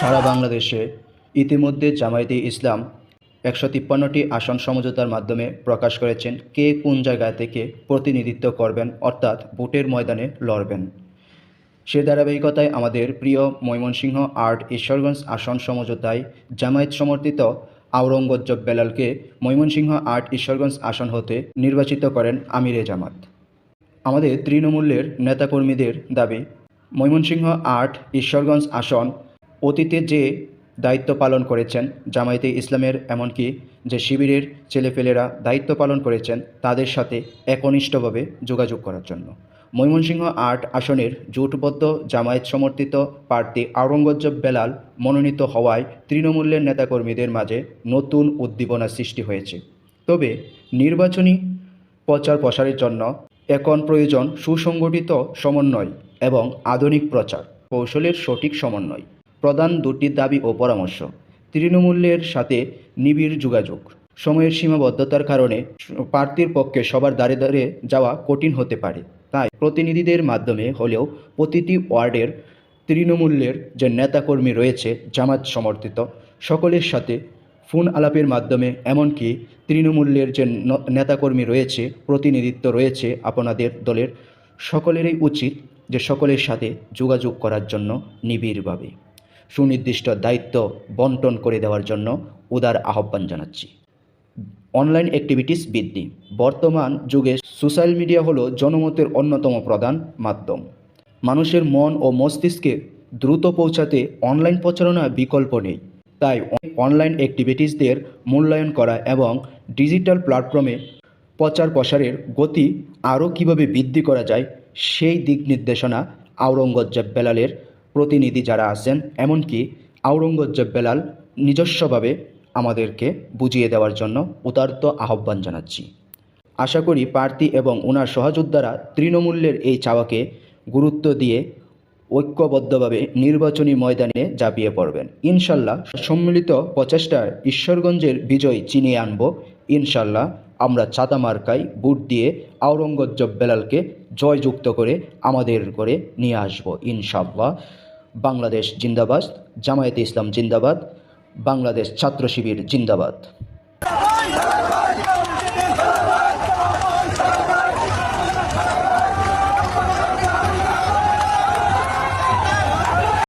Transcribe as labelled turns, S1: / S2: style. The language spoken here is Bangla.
S1: সারা বাংলাদেশে ইতিমধ্যে জামায়াতে ইসলাম একশো তিপ্পান্নটি আসন সমঝোতার মাধ্যমে প্রকাশ করেছেন কে কোন জায়গা থেকে প্রতিনিধিত্ব করবেন অর্থাৎ ভোটের ময়দানে লড়বেন। সে ধারাবাহিকতায় আমাদের প্রিয় ময়মনসিংহ আর্ট ঈশ্বরগঞ্জ আসন সমঝোতায় জামায়াত সমর্থিত আওরঙ্গজেব বেলালকে ময়মনসিংহ আর্ট ঈশ্বরগঞ্জ আসন হতে নির্বাচিত করেন আমিরে জামাত। আমাদের তৃণমূলের নেতাকর্মীদের দাবি, ময়মনসিংহ আট ঈশ্বরগঞ্জ আসন অতীতে যে দায়িত্ব পালন করেছেন, জামায়াতে ইসলামের এমনকি যে শিবিরের ছেলেপেলেরা দায়িত্ব পালন করেছেন, তাদের সাথে একনিষ্ঠভাবে যোগাযোগ করার জন্য। ময়মনসিংহ আট আসনের জোটবদ্ধ জামায়াত সমর্থিত প্রার্থী আওরঙ্গজেব বেলাল মনোনীত হওয়ায় তৃণমূলের নেতাকর্মীদের মাঝে নতুন উদ্দীপনা সৃষ্টি হয়েছে। তবে নির্বাচনী প্রচার প্রসারের জন্য এখন প্রয়োজন সুসংগঠিত সমন্বয় এবং আধুনিক প্রচার। কৌশলের সঠিক সমন্বয়। প্রধান দুটি দাবি ও পরামর্শ। তৃণমূলের সাথে নিবিড় যোগাযোগ। সময়ের সীমাবদ্ধতার কারণে প্রার্থীর পক্ষে সবার দাঁড়ে দাঁড়ে যাওয়া কঠিন হতে পারে। তাই প্রতিনিধিদের মাধ্যমে হলেও প্রতিটি ওয়ার্ডের তৃণমূলের যে নেতাকর্মী রয়েছে, জামাত সমর্থিত, সকলের সাথে ফোন আলাপের মাধ্যমে, এমনকি তৃণমূলের যে নেতাকর্মী রয়েছে, প্রতিনিধিত্ব রয়েছে আপনাদের দলের, সকলেরই উচিত যে সকলের সাথে যোগাযোগ করার জন্য নিবিড়ভাবে। সুনির্দিষ্ট দায়িত্ব বন্টন করে দেওয়ার জন্য উদার আহ্বান জানাচ্ছি। অনলাইন অ্যাক্টিভিটিস বৃদ্ধি। বর্তমান যুগে সোশ্যাল মিডিয়া হলো জনমতের অন্যতম প্রধান মাধ্যম। মানুষের মন ও মস্তিষ্কে দ্রুত পৌঁছাতে অনলাইন প্রচারণা বিকল্প নেই। তাই অনলাইন অ্যাক্টিভিটিসদের মূল্যায়ন করা এবং ডিজিটাল প্ল্যাটফর্মে প্রচার প্রসারের গতি আরও কীভাবে বৃদ্ধি করা যায়, সেই দিক নির্দেশনা আওরঙ্গজেব বেলালের প্রতিনিধি যারা আছেন এমনকি আওরঙ্গজেব বেলাল নিজস্বভাবে আমাদেরকে বুঝিয়ে দেওয়ার জন্য উদার্ত আহ্বান জানাচ্ছি। আশা করি প্রার্থী এবং ওনার সহযোদ্ধারা তৃণমূলের এই চাওয়াকে গুরুত্ব দিয়ে ঐক্যবদ্ধভাবে নির্বাচনী ময়দানে ঝাঁপিয়ে পড়বেন। ইনশাল্লাহ সম্মিলিত প্রচেষ্টায় ঈশ্বরগঞ্জের বিজয় চিনিয়ে আনব। ইনশাল্লাহ আমরা চাঁদা মার্কায় বুট দিয়ে আওরঙ্গজ্জব বেলালকে জয়যুক্ত করে আমাদের করে নিয়ে আসব ইনশাল্লাহ বাংলাদেশ জিন্দাবাদ, জামায়াতে ইসলাম জিন্দাবাদ, বাংলাদেশ ছাত্র শিবির জিন্দাবাদ।